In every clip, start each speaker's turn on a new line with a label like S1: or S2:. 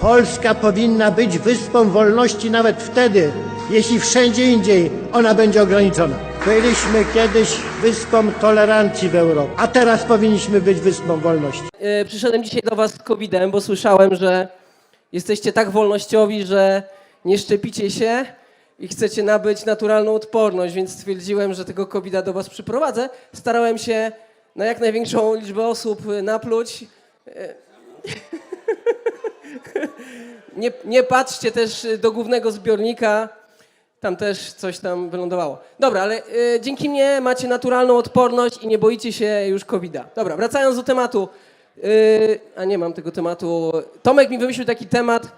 S1: Polska powinna być wyspą wolności nawet wtedy, jeśli wszędzie indziej ona będzie ograniczona. Byliśmy kiedyś wyspą tolerancji w Europie, a teraz powinniśmy być wyspą wolności.
S2: E, Przyszedłem dzisiaj do Was z COVID-em, bo słyszałem, że jesteście tak wolnościowi, że nie szczepicie się i chcecie nabyć naturalną odporność, więc stwierdziłem, że tego COVID-a do Was przyprowadzę. Starałem się na jak największą liczbę osób napluć. E, Nie, nie patrzcie też do głównego zbiornika, tam też coś tam wylądowało. Dobra, ale e, dzięki mnie macie naturalną odporność i nie boicie się już COVID-a. Dobra, wracając do tematu. E, a nie mam tego tematu. Tomek mi wymyślił taki temat.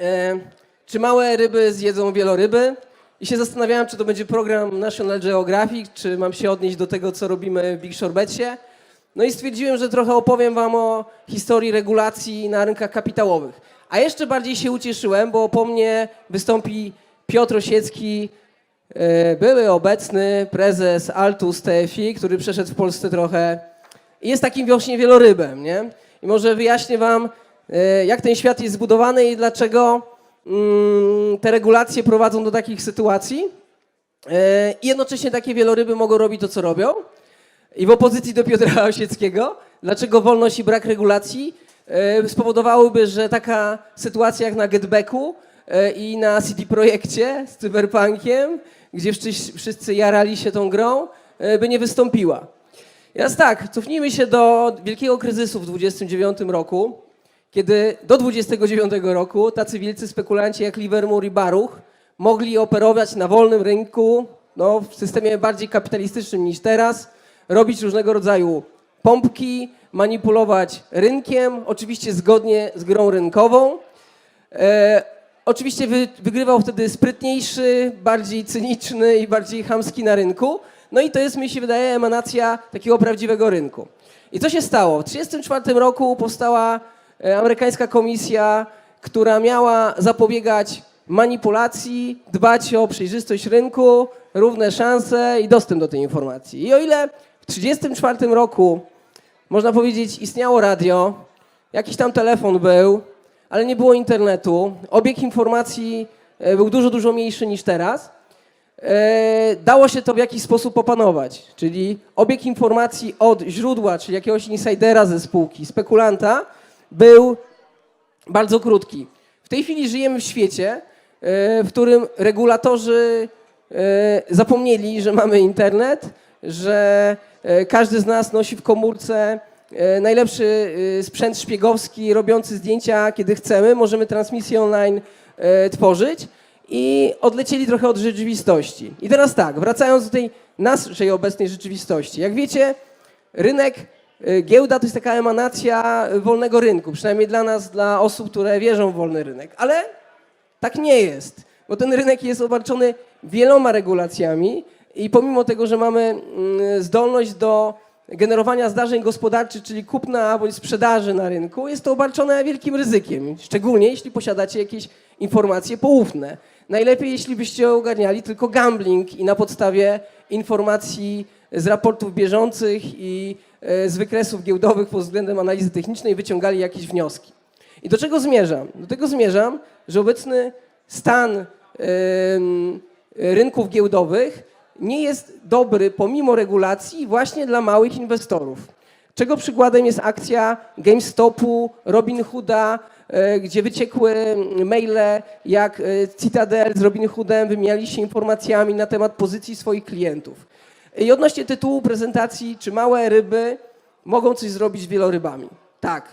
S2: E, czy małe ryby zjedzą wieloryby? I się zastanawiałem, czy to będzie program National Geographic, czy mam się odnieść do tego, co robimy w Big Shorbecie. No i stwierdziłem, że trochę opowiem Wam o historii regulacji na rynkach kapitałowych. A jeszcze bardziej się ucieszyłem, bo po mnie wystąpi Piotr Osiecki, e, były obecny prezes Altus TFI, który przeszedł w Polsce trochę i jest takim właśnie wielorybem, nie? I może wyjaśnię Wam, e, jak ten świat jest zbudowany i dlaczego mm, te regulacje prowadzą do takich sytuacji. E, I jednocześnie takie wieloryby mogą robić to, co robią. I w opozycji do Piotra Osieckiego, dlaczego wolność i brak regulacji e, spowodowałyby, że taka sytuacja jak na Getbacku e, i na CD Projekcie z Cyberpunkiem, gdzie wszyscy, jarali się tą grą, e, by nie wystąpiła. Teraz tak, cofnijmy się do wielkiego kryzysu w 29 roku, kiedy do 29 roku tacy wielcy spekulanci jak Livermore i Baruch mogli operować na wolnym rynku, no, w systemie bardziej kapitalistycznym niż teraz, robić różnego rodzaju pompki, manipulować rynkiem, oczywiście zgodnie z grą rynkową. E, oczywiście wy, wygrywał wtedy sprytniejszy, bardziej cyniczny i bardziej chamski na rynku. No i to jest, mi się wydaje, emanacja takiego prawdziwego rynku. I co się stało? W 1934 roku powstała e, amerykańska komisja, która miała zapobiegać manipulacji, dbać o przejrzystość rynku, równe szanse i dostęp do tej informacji. I o ile w 1934 roku, można powiedzieć, istniało radio, jakiś tam telefon był, ale nie było internetu, obieg informacji e, był dużo, dużo mniejszy niż teraz, e, dało się to w jakiś sposób opanować. Czyli obieg informacji od źródła, czyli jakiegoś insidera ze spółki, spekulanta, był bardzo krótki. W tej chwili żyjemy w świecie, e, w którym regulatorzy zapomnieli, że mamy internet, że każdy z nas nosi w komórce e, najlepszy e, sprzęt szpiegowski, robiący zdjęcia, kiedy chcemy. Możemy transmisję online e, tworzyć i odlecieli trochę od rzeczywistości. I teraz tak, wracając do tej naszej obecnej rzeczywistości. Jak wiecie, rynek, giełda to jest taka emanacja wolnego rynku, przynajmniej dla nas, dla osób, które wierzą w wolny rynek. Ale tak nie jest, bo ten rynek jest obarczony wieloma regulacjami i pomimo tego, że mamy mm, zdolność do generowania zdarzeń gospodarczych, czyli kupna bądź sprzedaży na rynku, jest to obarczone wielkim ryzykiem, szczególnie jeśli posiadacie jakieś informacje poufne. Najlepiej, jeśli byście ogarniali tylko gambling i na podstawie informacji z raportów bieżących i e, z wykresów giełdowych pod względem analizy technicznej wyciągali jakieś wnioski. I do czego zmierzam? Do tego zmierzam, że obecny stan rynków giełdowych nie jest dobry pomimo regulacji właśnie dla małych inwestorów. Czego przykładem jest akcja GameStopu, Robinhooda, e, gdzie wyciekły maile, jak e, Citadel z Robinhoodem wymieniali się informacjami na temat pozycji swoich klientów. I odnośnie tytułu prezentacji, czy małe ryby mogą coś zrobić z wielorybami? Tak.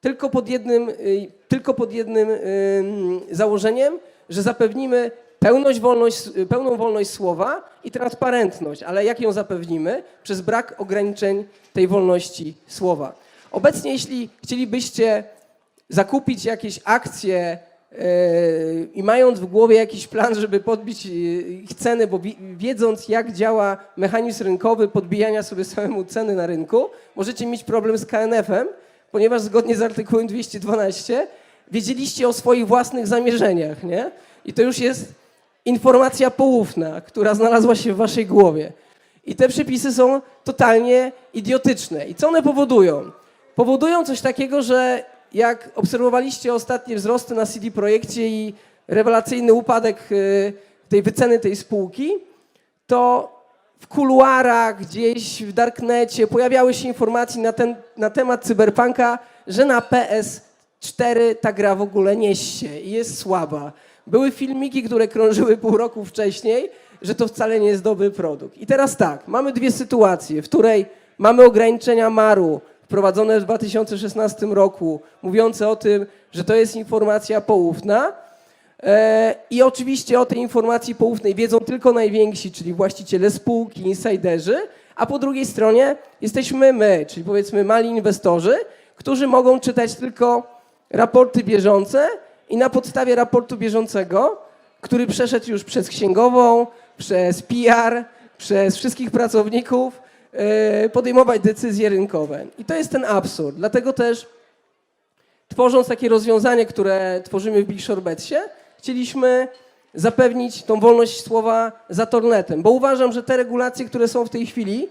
S2: Tylko pod jednym, y, tylko pod jednym ym, założeniem, że zapewnimy pełność wolność, pełną wolność słowa i transparentność. Ale jak ją zapewnimy? Przez brak ograniczeń tej wolności słowa. Obecnie, jeśli chcielibyście zakupić jakieś akcje yy, i mając w głowie jakiś plan, żeby podbić yy, ich ceny, bo wi- wiedząc jak działa mechanizm rynkowy podbijania sobie samemu ceny na rynku, możecie mieć problem z KNF-em, ponieważ zgodnie z artykułem 212 wiedzieliście o swoich własnych zamierzeniach, nie? I to już jest informacja poufna, która znalazła się w waszej głowie. I te przepisy są totalnie idiotyczne. I co one powodują? Powodują coś takiego, że jak obserwowaliście ostatnie wzrosty na CD Projekcie i rewelacyjny upadek y, tej wyceny tej spółki, to w kuluarach, gdzieś w darknecie pojawiały się informacje na, ten, na temat cyberpunka, że na PS4 ta gra w ogóle nie się i jest słaba. Były filmiki, które krążyły pół roku wcześniej, że to wcale nie jest dobry produkt. I teraz tak, mamy dwie sytuacje, w której mamy ograniczenia MARU wprowadzone w 2016 roku, mówiące o tym, że to jest informacja poufna, E, I oczywiście o tej informacji poufnej wiedzą tylko najwięksi, czyli właściciele spółki, insiderzy, a po drugiej stronie jesteśmy my, czyli powiedzmy mali inwestorzy, którzy mogą czytać tylko raporty bieżące i na podstawie raportu bieżącego, który przeszedł już przez księgową, przez PR, przez wszystkich pracowników, e, podejmować decyzje rynkowe. I to jest ten absurd. Dlatego też tworząc takie rozwiązanie, które tworzymy w Big Shorbetsie, chcieliśmy zapewnić tą wolność słowa za tornetem, bo uważam, że te regulacje, które są w tej chwili,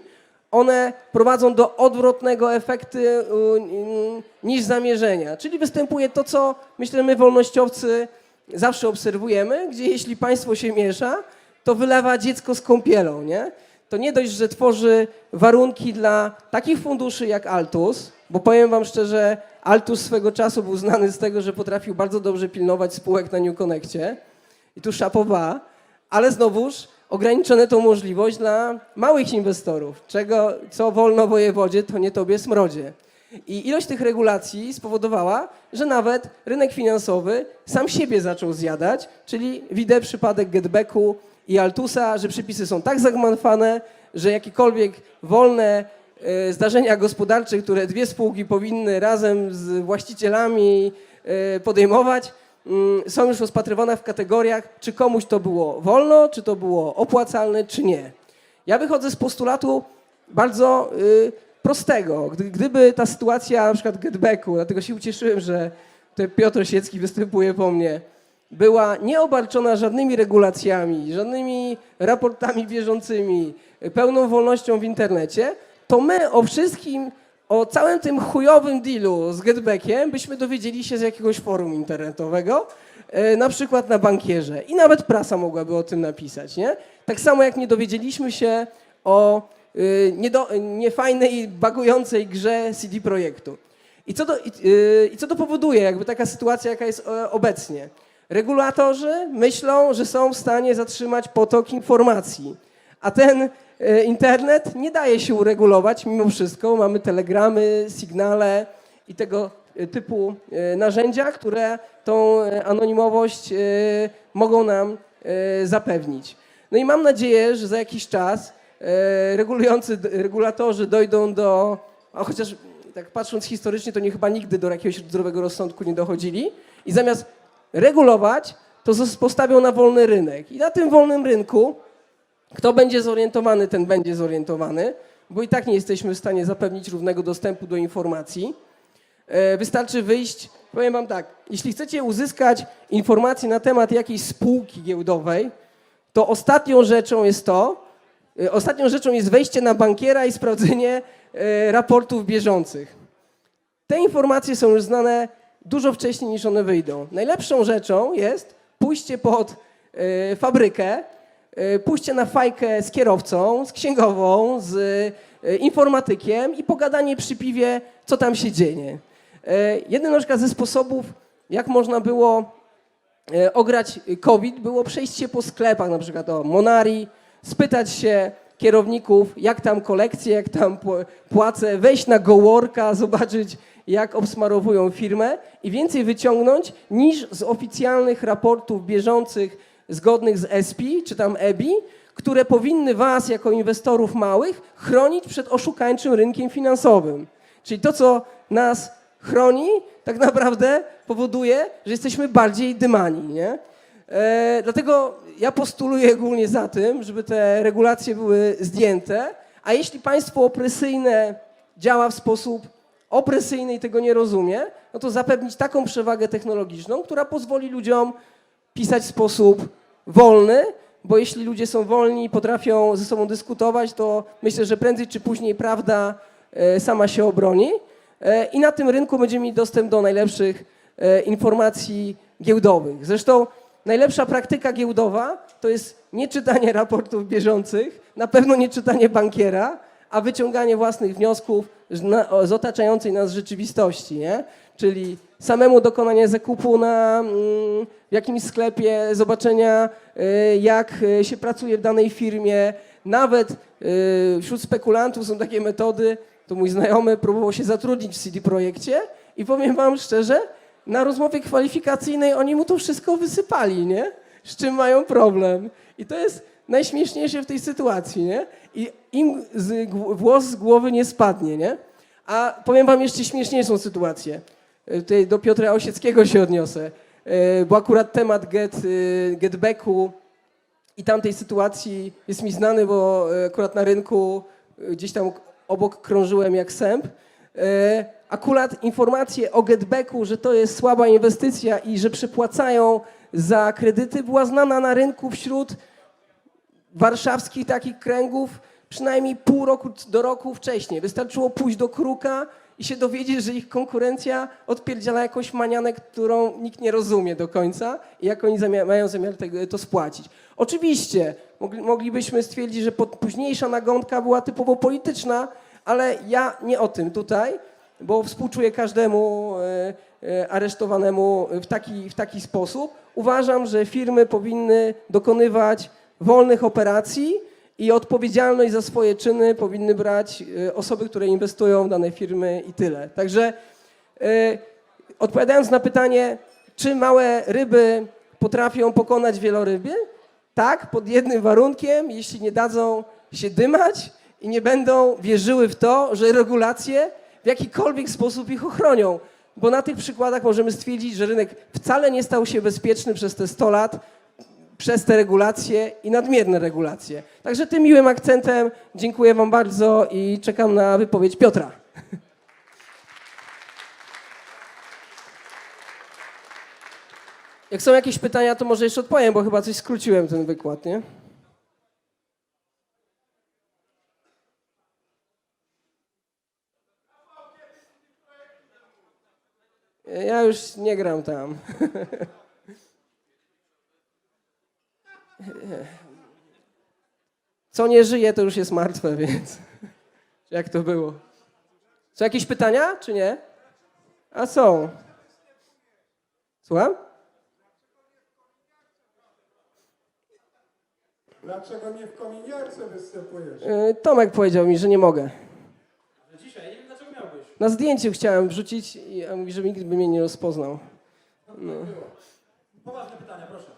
S2: one prowadzą do odwrotnego efektu y, y, niż zamierzenia. Czyli występuje to, co myślę, my wolnościowcy zawsze obserwujemy, gdzie jeśli państwo się miesza, to wylewa dziecko z kąpielą, nie? To nie dość, że tworzy warunki dla takich funduszy jak Altus, bo powiem wam szczerze, Altus swego czasu był znany z tego, że potrafił bardzo dobrze pilnować spółek na New Connectie i tu szapowa, ale znowuż ograniczone tą możliwość dla małych inwestorów, czego co wolno wojewodzie, to nie tobie smrodzie. I ilość tych regulacji spowodowała, że nawet rynek finansowy sam siebie zaczął zjadać, czyli widzę przypadek Getbacku i Altusa, że przepisy są tak zagmatwane, że jakiekolwiek wolne e, zdarzenia gospodarcze, które dwie spółki powinny razem z właścicielami e, podejmować, są już rozpatrywane w kategoriach, czy komuś to było wolno, czy to było opłacalne, czy nie. Ja wychodzę z postulatu bardzo y, prostego. Gdy, gdyby ta sytuacja na przykład Getbacku, dlatego się ucieszyłem, że tutaj Piotr Osiecki występuje po mnie, była nieobarczona żadnymi regulacjami, żadnymi raportami bieżącymi, pełną wolnością w internecie, to my o wszystkim, o całym tym chujowym dealu z Getbackiem byśmy dowiedzieli się z jakiegoś forum internetowego, e, na przykład na bankierze. I nawet prasa mogłaby o tym napisać, nie? Tak samo jak nie dowiedzieliśmy się o y, niedo, niefajnej, bagującej grze CD Projektu. I co, to, y, I co to powoduje, jakby taka sytuacja, jaka jest e, obecnie? Regulatorzy myślą, że są w stanie zatrzymać potok informacji, a ten e, internet nie daje się uregulować mimo wszystko. Mamy telegramy, sygnale i tego e, typu e, narzędzia, które tą e, anonimowość e, mogą nam e, zapewnić. No i mam nadzieję, że za jakiś czas e, regulujący, regulatorzy dojdą do, a chociaż tak patrząc historycznie, to nie chyba nigdy do jakiegoś zdrowego rozsądku nie dochodzili i zamiast regulować, to postawią na wolny rynek. I na tym wolnym rynku, kto będzie zorientowany, ten będzie zorientowany, bo i tak nie jesteśmy w stanie zapewnić równego dostępu do informacji. E, Wystarczy wyjść, powiem wam tak, jeśli chcecie uzyskać informacje na temat jakiejś spółki giełdowej, to ostatnią rzeczą jest to, e, ostatnią rzeczą jest wejście na bankiera i sprawdzenie e, raportów bieżących. Te informacje są już znane dużo wcześniej niż one wyjdą. Najlepszą rzeczą jest pójście pod fabrykę, pójście na fajkę z kierowcą, z księgową, z e, informatykiem i pogadanie przy piwie, co tam się dzieje. E, jeden na ze sposobów, jak można było e, ograć COVID, było przejście po sklepach, na przykład o Monari, spytać się kierowników, jak tam kolekcje, jak tam pł- płace, wejść na Goworka, zobaczyć, jak obsmarowują firmę i więcej wyciągnąć niż z oficjalnych raportów bieżących zgodnych z ESPI czy tam EBI, które powinny Was jako inwestorów małych chronić przed oszukańczym rynkiem finansowym. Czyli to, co nas chroni, tak naprawdę powoduje, że jesteśmy bardziej dymani. Nie? E, dlatego ja postuluję ogólnie za tym, żeby te regulacje były zdjęte, a jeśli państwo opresyjne działa w sposób opresyjny i tego nie rozumie, no to zapewnić taką przewagę technologiczną, która pozwoli ludziom pisać w sposób wolny, bo jeśli ludzie są wolni i potrafią ze sobą dyskutować, to myślę, że prędzej czy później prawda e, sama się obroni. e, i na tym rynku będziemy mieli dostęp do najlepszych e, informacji giełdowych. Zresztą najlepsza praktyka giełdowa to jest nie czytanie raportów bieżących, na pewno nie czytanie bankiera, a wyciąganie własnych wniosków z, otaczającej nas rzeczywistości, nie? Czyli samemu dokonanie zakupu na mm, w jakimś sklepie, zobaczenia y, jak y, się pracuje w danej firmie. Nawet y, wśród spekulantów są takie metody, to mój znajomy próbował się zatrudnić w CD Projekcie i powiem wam szczerze, na rozmowie kwalifikacyjnej oni mu to wszystko wysypali, nie? Z czym mają problem. I to jest najśmieszniejsze w tej sytuacji, nie? I im z, włos z głowy nie spadnie, nie? A powiem wam jeszcze śmieszniejszą sytuację. Y, Tutaj do Piotra Osieckiego się odniosę, Y, bo akurat temat get, y, getbacku i tamtej sytuacji jest mi znany, bo akurat na rynku gdzieś tam obok krążyłem jak sęp. Akurat informacje o getbacku, że to jest słaba inwestycja i że przypłacają za kredyty, była znana na rynku wśród warszawskich takich kręgów przynajmniej pół roku do roku wcześniej. Wystarczyło pójść do kruka i się dowiedzieć, że ich konkurencja odpierdziela jakąś manianę, którą nikt nie rozumie do końca i jak oni zamia- mają zamiar tego, to spłacić. Oczywiście mogli, moglibyśmy stwierdzić, że późniejsza nagonka była typowo polityczna, ale ja nie o tym tutaj, bo współczuję każdemu e, e, aresztowanemu w taki, w taki sposób. Uważam, że firmy powinny dokonywać wolnych operacji i odpowiedzialność za swoje czyny powinny brać e, osoby, które inwestują w dane firmy i tyle. Także e, odpowiadając na pytanie, czy małe ryby potrafią pokonać wieloryby? Tak, pod jednym warunkiem, jeśli nie dadzą się dymać i nie będą wierzyły w to, że regulacje w jakikolwiek sposób ich ochronią. Bo na tych przykładach możemy stwierdzić, że rynek wcale nie stał się bezpieczny przez te 100 lat, przez te regulacje i nadmierne regulacje. Także tym miłym akcentem dziękuję Wam bardzo i czekam na wypowiedź Piotra. Jak są jakieś pytania, to może jeszcze odpowiem, bo chyba coś skróciłem ten wykład, nie? Ja już nie gram tam. Co nie żyje, to już jest martwe, więc jak to było? Są jakieś pytania, czy nie? A są. Słucham?
S3: Dlaczego nie w kominiarce występujesz?
S2: Y, Tomek powiedział mi, że nie mogę.
S4: Dzisiaj nie wiem dlaczego miałbyś.
S2: Na zdjęciu chciałem wrzucić, i a mówi, że nikt by mnie nie rozpoznał.
S4: Poważne pytania, proszę.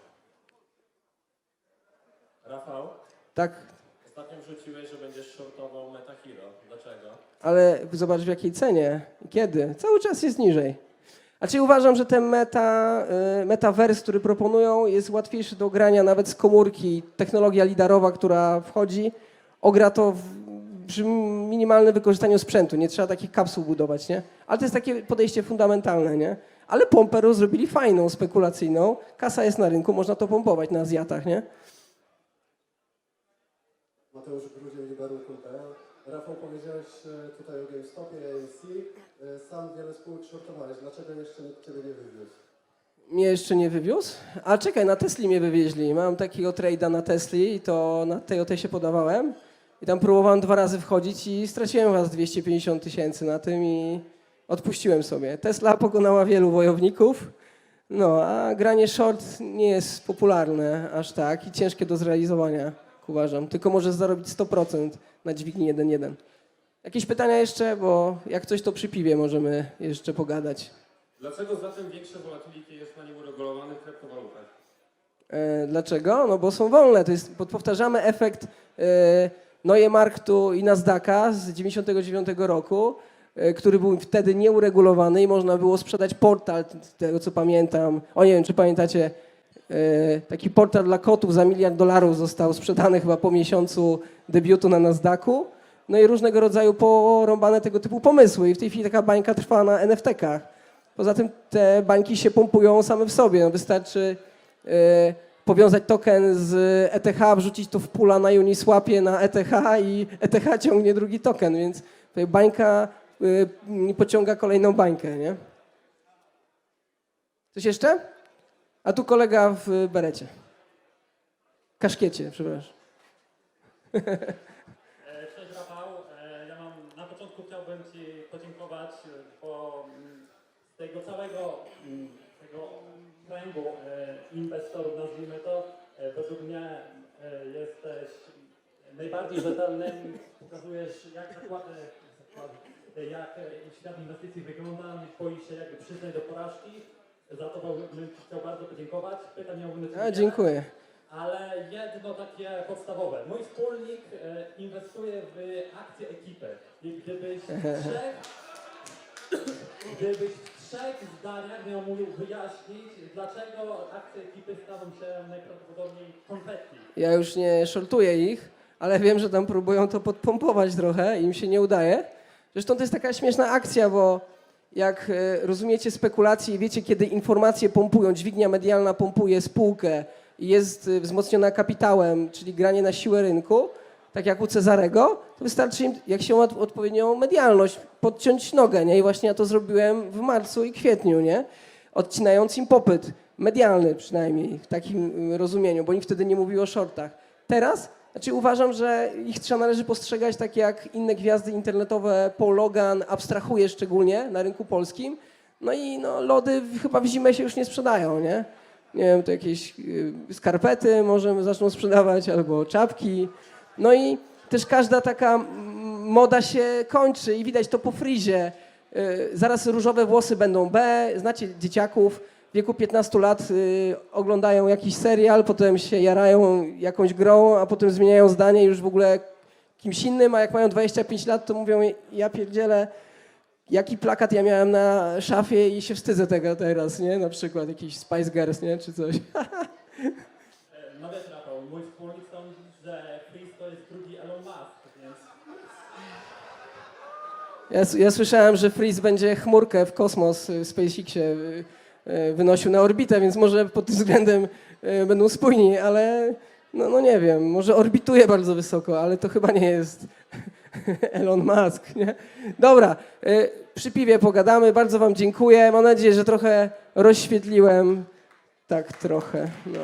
S4: Rafał,
S2: Tak,
S4: ostatnio wrzuciłeś, że będziesz shortował Meta Hero. Dlaczego?
S2: ale zobacz w jakiej cenie i kiedy. Cały czas jest niżej. A czyli uważam, że ten meta, y, metaverse, który proponują, jest łatwiejszy do grania nawet z komórki. Technologia lidarowa, która wchodzi, ogra to w, przy minimalnym wykorzystaniu sprzętu. Nie trzeba takich kapsuł budować, nie? Ale to jest takie podejście fundamentalne, nie? Ale Pomperu zrobili fajną, spekulacyjną. Kasa jest na rynku, można to pompować na Azjatach, nie?
S3: Mateusz Grudzień, Liberum.pl. Rafał, powiedziałeś e, tutaj o GameStopie, AMC. E, Sam wiele spółek shortowałeś. Dlaczego jeszcze nikt Ciebie nie wywiózł?
S2: Mnie jeszcze nie wywiózł? A czekaj, na Tesli mnie wywieźli. Mam takiego trade'a na Tesli i to na TOT się podawałem. I tam próbowałem dwa razy wchodzić i straciłem was 250 tysięcy na tym i odpuściłem sobie. Tesla pokonała wielu wojowników, no a granie short nie jest popularne aż tak i ciężkie do zrealizowania, uważam. Tylko możesz zarobić 100% na dźwigni 1.1. Jakieś pytania jeszcze? Bo jak coś to przy piwie możemy jeszcze pogadać.
S4: Dlaczego zatem większe volatility jest na nieuregulowanych kryptowalutach?
S2: E, Dlaczego? No bo są wolne. To jest, powtarzamy efekt e, Neue Marktu i Nasdaqa z 99 roku, e, który był wtedy nieuregulowany i można było sprzedać portal, tego co pamiętam. O nie wiem, czy pamiętacie, taki portal dla kotów za miliard dolarów został sprzedany chyba po miesiącu debiutu na Nasdaqu. No i różnego rodzaju porąbane tego typu pomysły. I w tej chwili taka bańka trwa na NFT-kach. Poza tym te bańki się pompują same w sobie. No wystarczy e, powiązać token z ETH, wrzucić to w pula na Uniswapie na ETH i ETH ciągnie drugi token, więc tutaj bańka y, pociąga kolejną bańkę, nie? Coś jeszcze? A tu kolega w berecie. Kaszkiecie, przepraszam.
S4: E, Cześć Rafał, E, ja mam, na początku chciałbym Ci podziękować, e, bo mm, z tego całego mm, tego kręgu inwestorów, nazwijmy to, według mnie jesteś najbardziej rzetelnym, pokazujesz jak zakłady, jak świat inwestycji wygląda, nie boisz się jakby przyznać do porażki, za to bym Ci chciał bardzo podziękować. Pytań miałbym do
S2: A, dziękuję.
S4: Ale jedno takie podstawowe. Mój wspólnik e, inwestuje w akcje ekipy. I gdybyś w trzech, gdybyś w trzech zdaniach miał mu wyjaśnić, dlaczego akcje ekipy staną się najprawdopodobniej konfetti.
S2: Ja już nie szortuję ich, ale wiem, że tam próbują to podpompować trochę i im się nie udaje. Zresztą to jest taka śmieszna akcja, bo jak e, rozumiecie spekulacje i wiecie, kiedy informacje pompują, dźwignia medialna pompuje spółkę i jest e, wzmocniona kapitałem, czyli granie na siłę rynku, tak jak u Cezarego, to wystarczy im, jak się ma odpowiednią medialność, podciąć nogę, nie? I właśnie ja to zrobiłem w marcu i kwietniu, nie? Odcinając im popyt, medialny przynajmniej, w takim y, rozumieniu, bo nikt wtedy nie mówił o shortach. Teraz, znaczy uważam, że ich trzeba należy postrzegać tak jak inne gwiazdy internetowe, Paul Logan, abstrahuje szczególnie na rynku polskim, no i no, lody chyba w zimę się już nie sprzedają, nie? Nie wiem, to jakieś y, skarpety może zaczną sprzedawać, albo czapki. No i też każda taka moda się kończy i widać to po frizie. Y, Zaraz różowe włosy będą B, znacie dzieciaków w wieku 15 lat y, oglądają jakiś serial, potem się jarają jakąś grą, a potem zmieniają zdanie już w ogóle kimś innym, a jak mają 25 lat, to mówią ja pierdzielę, jaki plakat ja miałem na szafie i się wstydzę tego teraz, nie? Na przykład jakiś Spice Girls, nie? Czy coś.
S4: No wiesz Rafał, mój wspólnik sądzi, że Chris to jest drugi Elon Musk, więc
S2: Ja, ja słyszałem, że Freeze będzie chmurkę w kosmos y, w SpaceXie y, wynosił na orbitę, więc może pod tym względem y, będą spójni, ale no, no nie wiem, może orbituje bardzo wysoko, ale to chyba nie jest Elon Musk, nie? Dobra, y, przy piwie pogadamy, bardzo wam dziękuję, mam nadzieję, że trochę rozświetliłem, tak trochę, no.